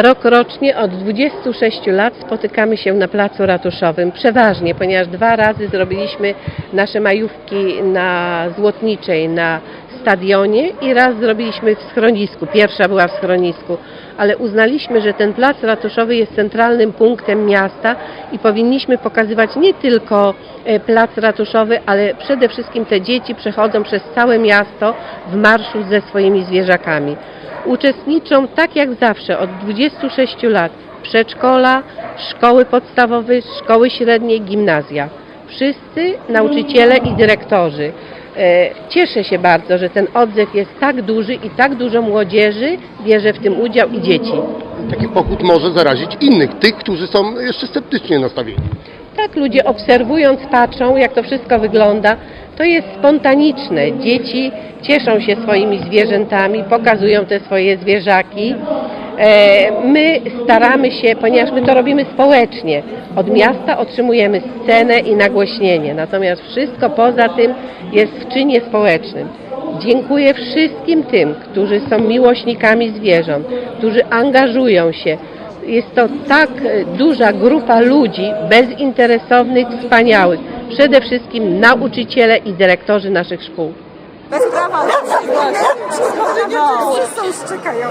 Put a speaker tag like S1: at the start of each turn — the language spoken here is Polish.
S1: Rok rocznie od 26 lat spotykamy się na Placu Ratuszowym. Przeważnie, ponieważ dwa razy zrobiliśmy nasze majówki na Złotniczej, na stadionie i raz zrobiliśmy w schronisku. Pierwsza była w schronisku, ale uznaliśmy, że ten Plac Ratuszowy jest centralnym punktem miasta i powinniśmy pokazywać nie tylko e, Plac Ratuszowy, ale przede wszystkim te dzieci przechodzą przez całe miasto w marszu ze swoimi zwierzakami. Uczestniczą tak jak zawsze od 26 lat przedszkola, szkoły podstawowe, szkoły średnie, gimnazja. Wszyscy nauczyciele i dyrektorzy. E, Cieszę się bardzo, że ten odzew jest tak duży i tak dużo młodzieży bierze w tym udział i dzieci.
S2: Taki pochód może zarazić innych, tych, którzy są jeszcze sceptycznie nastawieni.
S1: Tak ludzie obserwując, patrzą jak to wszystko wygląda, to jest spontaniczne. Dzieci cieszą się swoimi zwierzętami, pokazują te swoje zwierzaki. E, My staramy się, ponieważ my to robimy społecznie, od miasta otrzymujemy scenę i nagłośnienie, natomiast wszystko poza tym jest w czynie społecznym. Dziękuję wszystkim tym, którzy są miłośnikami zwierząt, którzy angażują się, jest to tak duża grupa ludzi bezinteresownych, wspaniałych. Przede wszystkim nauczyciele i dyrektorzy naszych szkół.
S3: Bez prawa właśnie. No.
S4: Wszyscy uszczekają.